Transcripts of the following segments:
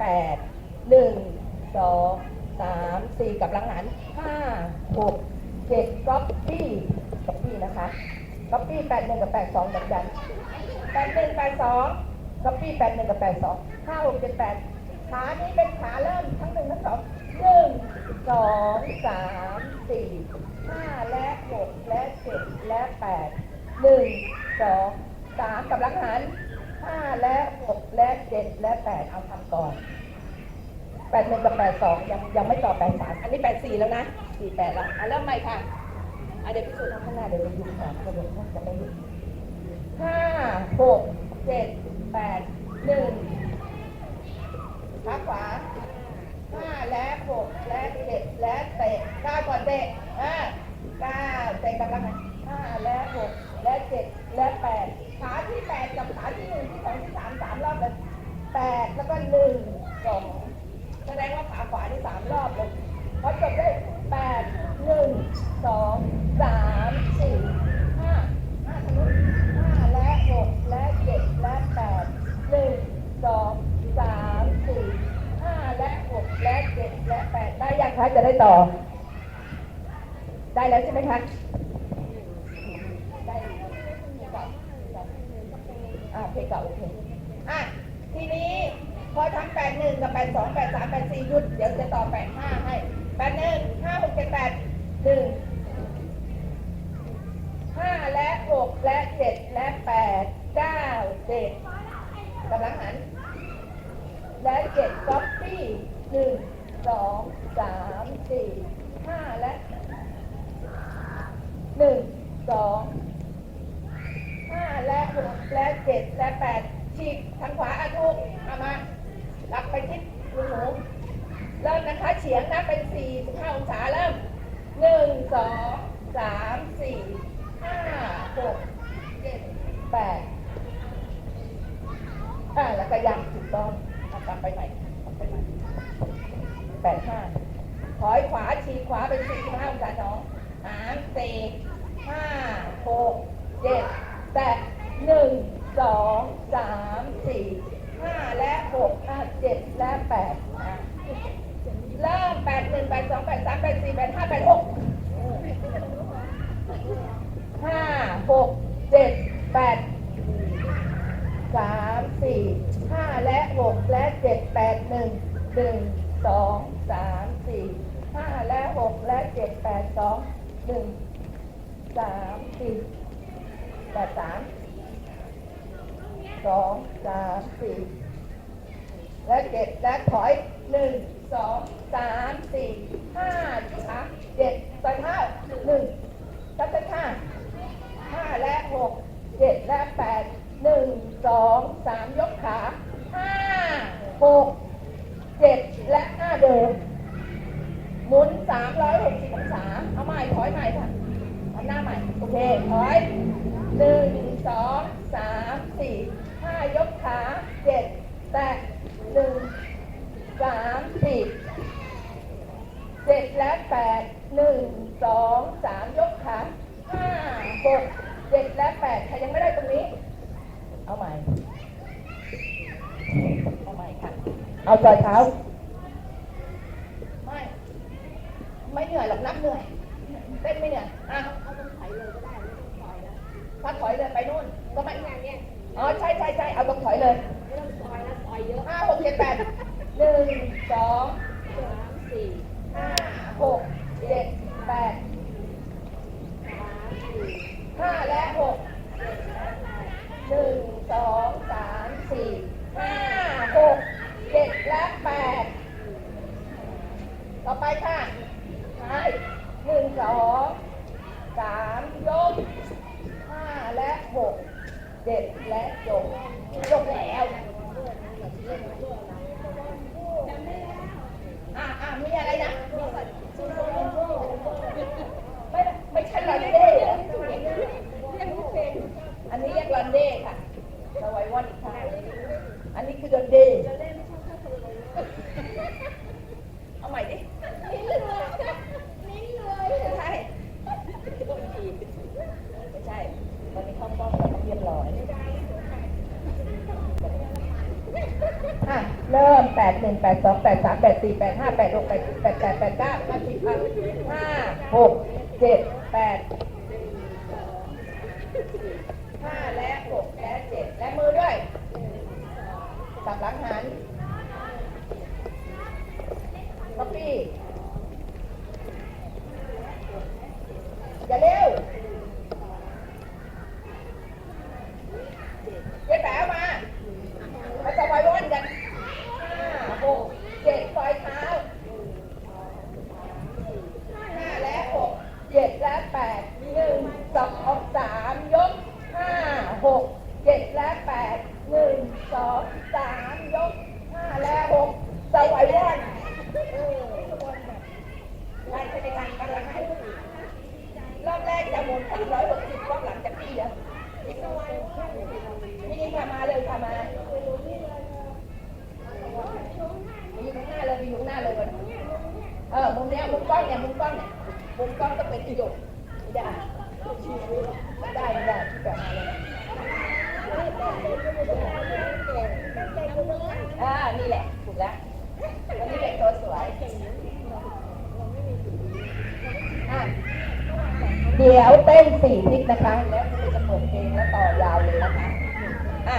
แปดหนึ่งสองสามสี่กับลังหันห้าหกเจ็ดก๊อปปี้ก๊อปปี้นะคะก๊อปปี้แปดหนึ่งกับแปดสองเหมือนกันแปดหนึ่งแปดสองก๊อปปี้แปดหนึ่งกับแปดสองห้าหกเจ็ดแปดขานี้เป็นขาเริ่มทั้งหนึ่งทั้งสองหนึ่งสองสามสี่ห้าและหกและเจ็ดและแปดหนึ่งสองสามกับลังหัน ห้าและหกและเจ็ดและแปดเอาทำก่อนแปดหนึ่งกับแปดสองยังยังไม่ต่อแปดสามอันนี้แปดสี่แล้วนะสี่แปดแล้วอะเริ่มใหม่ค่ะอะเดี๋ยวพี่สุทำข้างหน้าเดี๋ยวเราดูก่อนกระโดดน่าจะไม่หยุดห้าหกเจ็ดแปดหนึ่งขาขวาห้าและหกและเจ็ดและเตะก้าก่อนเตะอ่าเก้าเตะกำลังห้าและหกและเจ็ดและแปด ขาที่แปดกับขาที่หนึ่งที่สองที่สามสามรอบเลยแปดแล้วก็หนึ่งสองแสดงว่าขาขวานี่สามรอบเลยพอจบได้แปดหนึ่งสองสามสี่ห้าห้าทะลุห้าและหกและเจ็ดและแปดหนึ่งสองสามสี่ห้าและหกและเจ็ดและแปดได้ยังคะจะได้ต่อ ได้แล้วใช่ไหมคะได้แล้ว อ่าเพก่าโอเคอะทีนี้พอทำแปดหนึ่งกับแปดสองแปดสามแปดสี่หยุดเดี๋ยวจะต่อแปดห้าให้แปดหนึ่งห้าหกเจ็ดแปดหนึ่งห้าและหกและเจ็ดและแปดเก้าเจ็ดกำลังหัน และเจ็ดก๊อปปี้หนึ่งสองสามสี่ห้าและหนึ่งสองห้าและหกและเจ็ด แปดฉีกทางขวาอะถูกเอามาหลับไปทิศหูหนูเริ่มนะคะเฉียงนะเป็นสี่สิบห้าองศาเริ่มหนึ่งสองสามสี่ห้าหกเจ็ดแปดอ่าแล้วก็ยังถูกต้องเอากลับไปใหม่กลับไปใหม่แปดห้าถอยขวาฉีกขวาเป็นสี่สิบห้าองศาน้องหางสี่ห้าหกเจ็ดแปดหนึ่งสอง สามสี่ห้าและหกเจ็ดและแปดเริ่มแปดหนึ่งแปดสองแปดสามแปดสี่แปดห้าแปดหกห้าหกเจ็ดแปดสามสี่ห้าและหกและเจ็ดแปดหนึ่งหนึ่งสองสามสี่ห้าและหกและเจ็ดแปดสองหนึ่งสามสี่แปดสาม สองสามสี่และเจ็ดและถอยหนึ่งสองสามสี่ห้าสามเจ็ดแปดห้าหนึ่งตัดตัดห้าห้าและหกเจ็ดและแปดหนึ่งสองสามยกขาห้าหกเจ็ดและห้าเดินหมุนสามร้อยหกสิบองศาเอาใหม่ถอยใหม่ค่ะทำหน้าใหม่ โอเคถอยหนึ่งสองสามสี่ ขาเจ็ดแปดหนึ่งสามสี่เจ็ดและแปดหนึ่งสองสามยกขาห้าหกเจ็ดและแปดใครยังไม่ได้ตรงนี้ เอาใหม่ เอาใหม่ค่ะ เอาจอยเท้า ไม่ ไม่เหนื่อยหรอกนับเหนื่อย เต้นไม่เหนื่อยอะเอาตรงไถเลยก็ได้ไม่ต้องซอยแล้วถ้าถอยเลยไปนู่นก็ไม่งานเนี้ย อ๋อใช่ใช่ใช่เอาตรงถอยเลยไม่ต้องซอยแล้วซอยเยอะห้าหกเจ็ดแปดหนึ่งสองสามสี่ห้าหกเจ็ดแปดสามสี่ห้าและหกหนึ่งสองสามสี่ห้าหกเจ็ดและแปดต่อไปค่ะใช่หนึ่งสองสามยกห้าและหก เด็ดและจบจบแล้วอ่าอ่ามีอะไรนะ ไม่ไม่ใช่ลอนเด้เหรออันนี้เรียกลอนเด้ค่ะสวาไว้วันอีกค่ะอันนี้คือลอนเด้เอาใหม่ดินิ้นเลยนิ้นเลยใช่ไม่ใช่ ตอนนี้เข้าป้อมแล้วต้องเรียบร้อยอะ เริ่มแปดหนึ่งแปดสองแปดสามแปดสี่แปดห้าแปดหกแปดเจ็ด แปดแปดแปดเก้าห้าสิบห้าหกเจ็ดแปดห้าและหกและเจ็ดและมือด้วยสับหลังหันคัปปี้อย่าเร็วเจ๊แป๋วมา มาจะไว้วันกันห้าหกเจ็ดปลายเท้าห้าและหกเจ็ด แปดหนึ่งสองสามยกห้าหกเจ็ดและแปดหนึ่งสองสามยกห้าและหกสวายวันเออไล่ไปในการกันละให้รอบแรกจะหมุนสามร้อยหกสิบรอบหลังจะพี่เดียวนี่ค่ะมาเลยค่ะมา ไปอยู่ข้างหน้าเลยไปอยู่ข้างหน้าเลยก่อนเออ มุมเนี้ยมุมกล้องเนี่ย มุมกล้องเนี่ย มุมกล้องต้องเป็นประโยชน์ไม่ได้ไม่ได้ไม่ได้แบบมาเลยอ่า นี่แหละถูกแล้ววันนี้เด็กตัวสวยอะเดี๋ยวเต้นสี่ทิศนะคะแล้วครูจะเปิดเพลงแล้วต่อยาวเลยนะคะอะ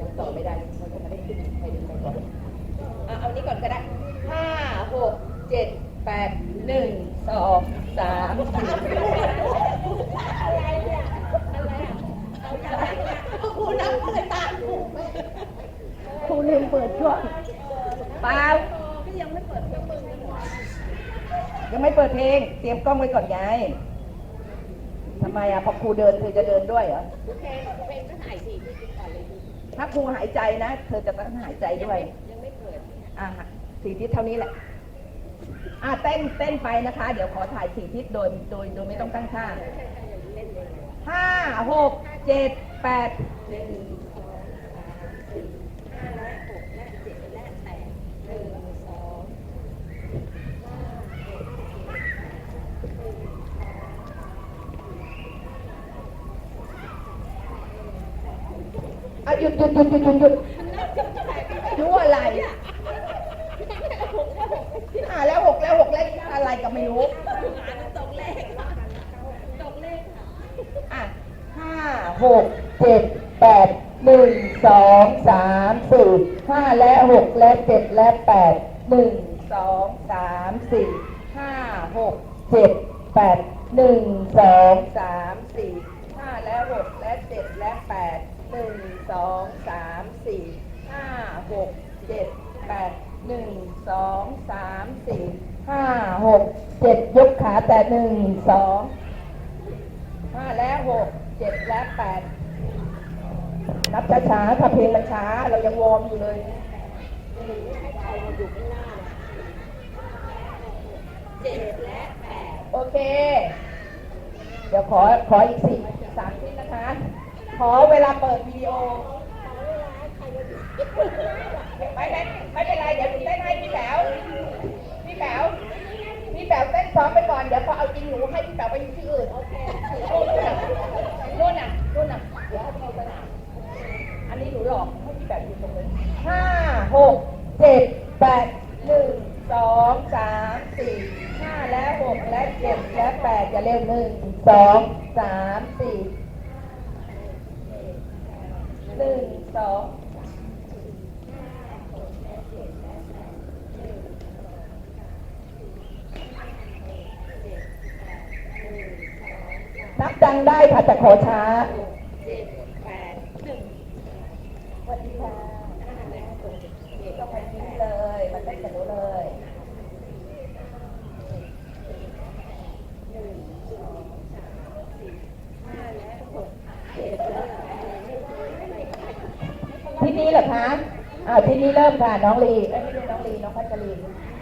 ยังต่อไม่ได้เขาจะไม่ได้ขึ้นไปดึงไปก่อนอะเอานี้ก่อนก็ได้ห้าหกเจ็ดแปดหนึ่งสองสามสี่อะไรเนี่ยอะไรอะครูนับเลยตามครู ครูลืมเปิดช่วงเปล่ายังไม่เปิดเพลง เตรียมกล้องไว้ก่อนไงทำไมอะพอครูเดินเธอจะเดินด้วยเหรอเพลงเพลงก็ถ่ายสี่ที่ก่อนเลยถ้าครูหายใจนะ เธอจะต้องหายใจด้วยยังไม่เปิดอะสี่ทิศเท่านี้แหละอะเต้นเต้นไปนะคะ เดี๋ยวขอถ่ายสี่ทิศโดยโดยโดยไม่ต้องตั้งท่าห้าหกเจ็ดแปด หนึ่งสองสามสี่ห้าและหกและเจ็ดและแปดหนึ่งสองห้าหก อะ หยุดหยุดหยุดหยุดหยุดหยุดรู้อะไรอะแล้วหกแล้วหกแล้วอะไรก็ไม่รู้หาตรงเลขตรงเลขค่ะห้าหกเจ็ดแปดหนึ่งสองสามสี่ห้าและหกและเจ็ดและแปดหนึ่งสองสามสี่ห้าหกเจ็ดแปดหนึ่งสองสามสี่ห้าและหกและเจ็ดและแปด หนึ่งสองสามสี่ห้าหกเจ็ดแปดหนึ่งสองสามสี่ห้าหกเจ็ดยกขาแต่หนึ่งสองห้าแล้วหกเจ็ดแล้วแปดนับช้าๆถ้าเพลงมันช้า เรายังวอร์มอยู่เลยเจ็ดและแปดโอเค เดี๋ยวขอขออีกสี่สามชิ้นนะคะ ขอเวลาเปิดวิดีโอ ไม่เป็นไม่เป็นไร เดี๋ยวหนูเต้นให้พี่แป๋วพี่แป๋วพี่แป๋วเต้นซ้อมไปก่อน เดี๋ยวพอเอาจริงหนูให้พี่แป๋วไปอยู่ที่อื่น โอเคนู่นน่ะนู่นน่ะเดี๋ยวเอาเข้าสนามอันนี้หนูหลอกให้พี่แป๋วอยู่ตรงนี้ห้าหกเจ็ดแปดหนึ่งสองสามสี่ห้าและหกและเจ็ดและแปดอย่าเร็วหนึ่งสองสามสี่หนึ่งสอง นับดังได้ค่ะแต่ขอช้า เจ็ดแปดหนึ่ง สวัสดีค่ะ ห้าและหกเจ็ด ต้องไปยิ้มเลย มันได้กับหนูเลย ห้าและหกเจ็ดและแปดที่นี้เหรอคะอ่าที่นี้เริ่มค่ะ น้องลีไม่ใช่น้องลี น้องพัชรี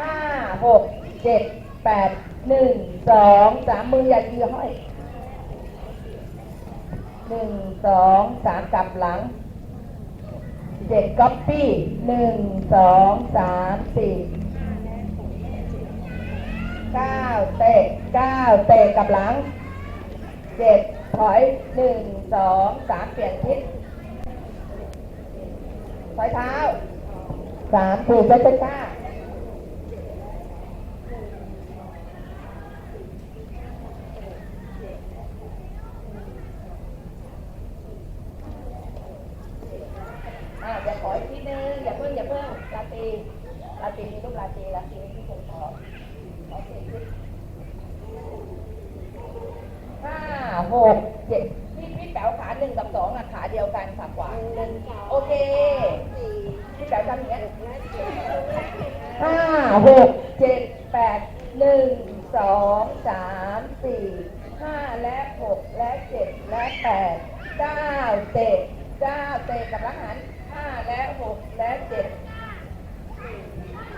ห้าหกเจ็ดแปดหนึ่งสองสามมืออย่ายือห้อย หนึ่งสองสามกลับหลังเจ็ดก๊อปปี้หนึ่งสองสามสี่เก้าเตะเก้าเตะกลับหลังเจ็ดถอยหนึ่งสองสามเปลี่ยนทิศแซอยเท้าสามถูกเป็นเป็นก้าอ่าอย่าขออีกทีนึงอย่าเพิ่งอย่าเพิ่งลาตรีลาตรีมีรูปลาตรีลาตรีที่ผมขอขอเสียงขึ้นห้าหกเจ็ดพี่พี่แป๋วขาหนึ่งกับสองอะขาเดียวกันขาขวาหนึ่งโอเค สี่ พี่แป๋วทำอย่างเงี้ย และเจ็ดและแปด ห้าหกเจ็ดแปด หนึ่งสองสามสี่ห้าและหกและเจ็ดและแปดเก้าเตะเก้าเตะกับละหันห้าและหกและเจ็ด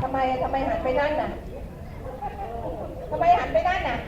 ทำไมทำไมหันไปนั่นน่ะทำไมหันไปนั่นน่ะ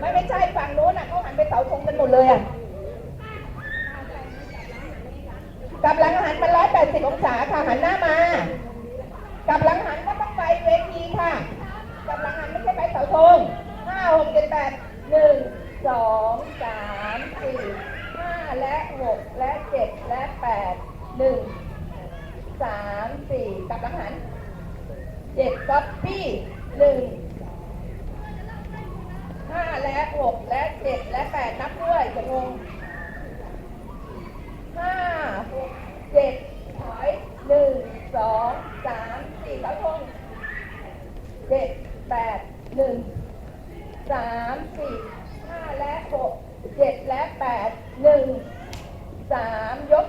ไม่ไม่ใช่ฝั่งโน้นน่ะเขาหันไปเสาธงกันหมดเลยอะกับหลังหันมันร้อยแปดสิบองศาค่ะหันหน้ามา กับหลังหันก็ต้องไปเวทีค่ะ กลับหลังหันไม่ใช่ไปเสาธงห้าหกเจ็ดแปดหนึ่งสองสามสี่ห้าและหกและเจ็ดและแปดหนึ่งสามสี่กลับหลังหันเจ็ดก๊อปปี้หนึ่งห้าและหกและเจ็ดและแปดนับด้วยจะงงห้าหกเจ็ดถอยหนึ่งสองสามสี่เสาธงเจ็ด แปดหนึ่งสามสี่ห้าและหกเจ็ดและแปดหนึ่งสามยก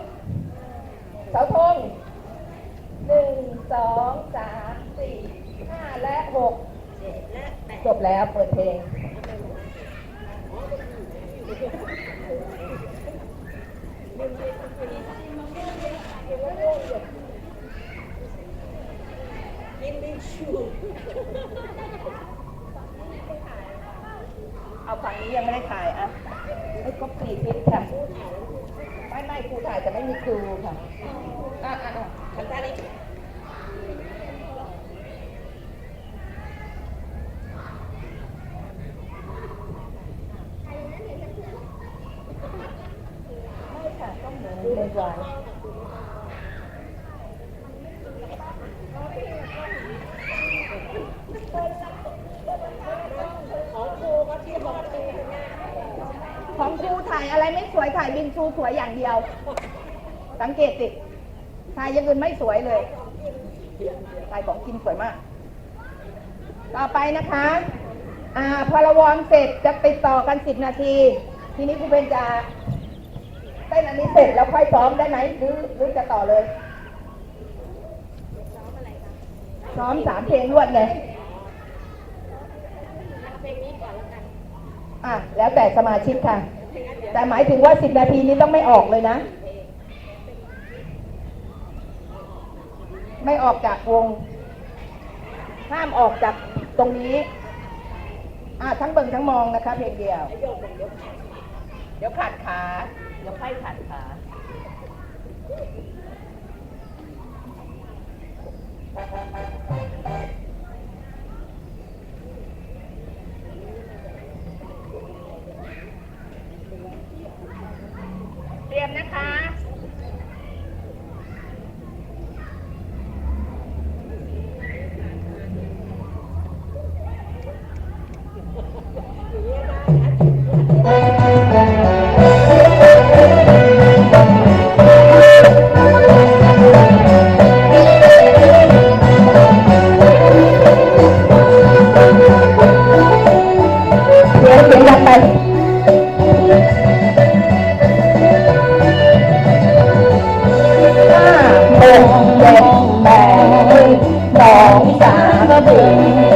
เสาธงหนึ่งสองสามสี่ห้าและหกจบแล้วเปิดเพลงยิ นดีชูเอาฝั่งนี้ยังไม่ได้ถ่ายอะไอ้ก็ปีฟิตค่ะ ไม่ไม่ครูถ่ายแต่ไม่มีครูค่ะ อะอะอะทำได้ไหมไม่ค่ะต้องเหมือนในวาย ของครูก็ที่บอกครูนะ ของครูถ่ายอะไรไม่สวยถ่ายบินซูสวยอย่างเดียว สังเกตสิถ่ายอย่างอื่นไม่สวยเลยถ่ายของกินสวยมาก ต่อไปนะคะ อ่าพอเราวอมเสร็จจะติดต่อกันสิบนาที ทีนี้ครูเบนจะเต้นอันนี้เสร็จแล้วค่อยซ้อมได้ไหมหรือหรือจะต่อเลยซ้อมอะไรคะซ้อมสามเพลงรวดเลยเอาเพลงอะแล้วแต่สมาชิกค่ะ แต่หมายถึงว่าสิบนาทีนี้ต้องไม่ออกเลยนะ ไม่ออกจากวง ห้ามออกจากตรงนี้อะทั้งเบิ่งทั้งมองนะคะ เพลงเดียวโยกเดียว เดี๋ยวขาดขา เดี๋ยวไข้ขาดขา เตรียม นะคะอย่างนี้ได้นะ Thank you.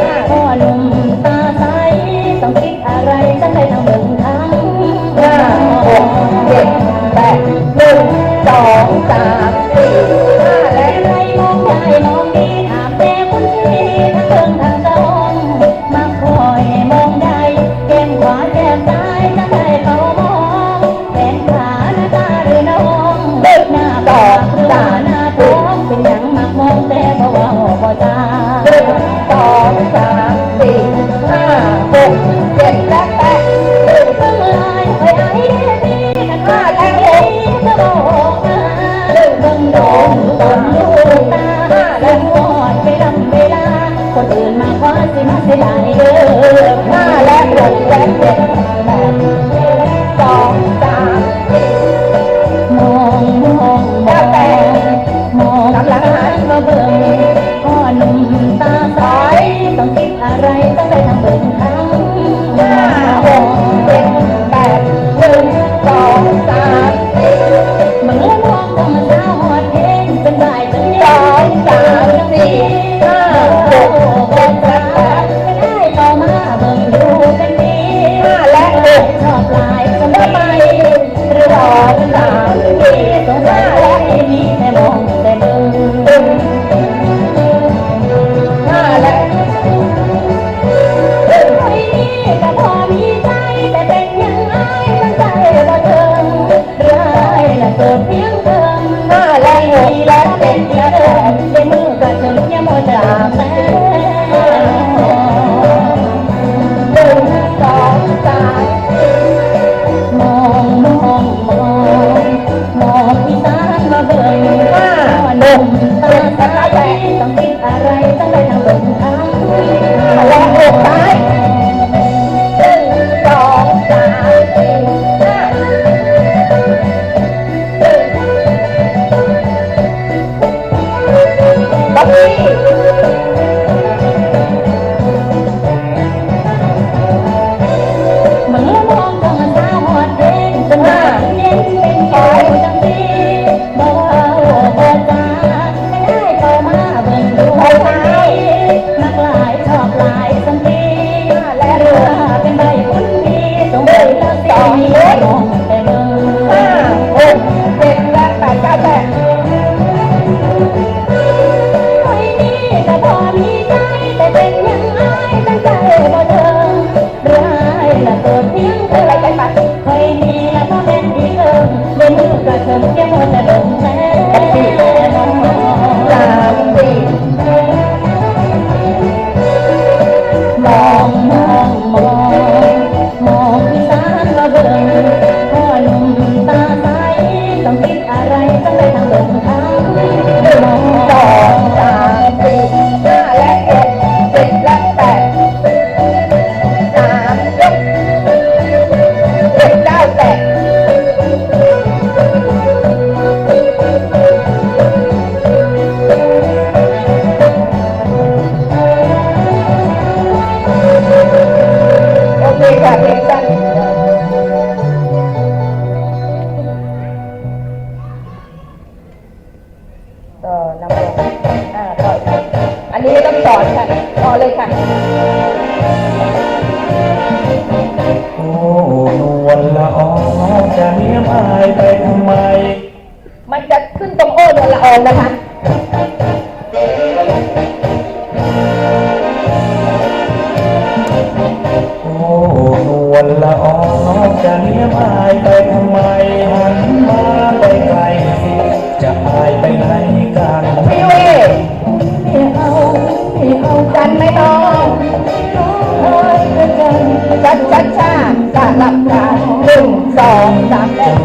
ค่ะต่อเลยค่ะโอ้นวลละออจะเนียมอายไปทำไม มันจะขึ้นตรงโอ้นวลละอองนะคะโอ้นวลละออจะเนียมอายไปทำไมหันมาไปไกลจะอายไปไหนกัน จันไม่น้องเฮ้ยกินจัดจัดจ้าสลับกันหนึ่งสองสามแล้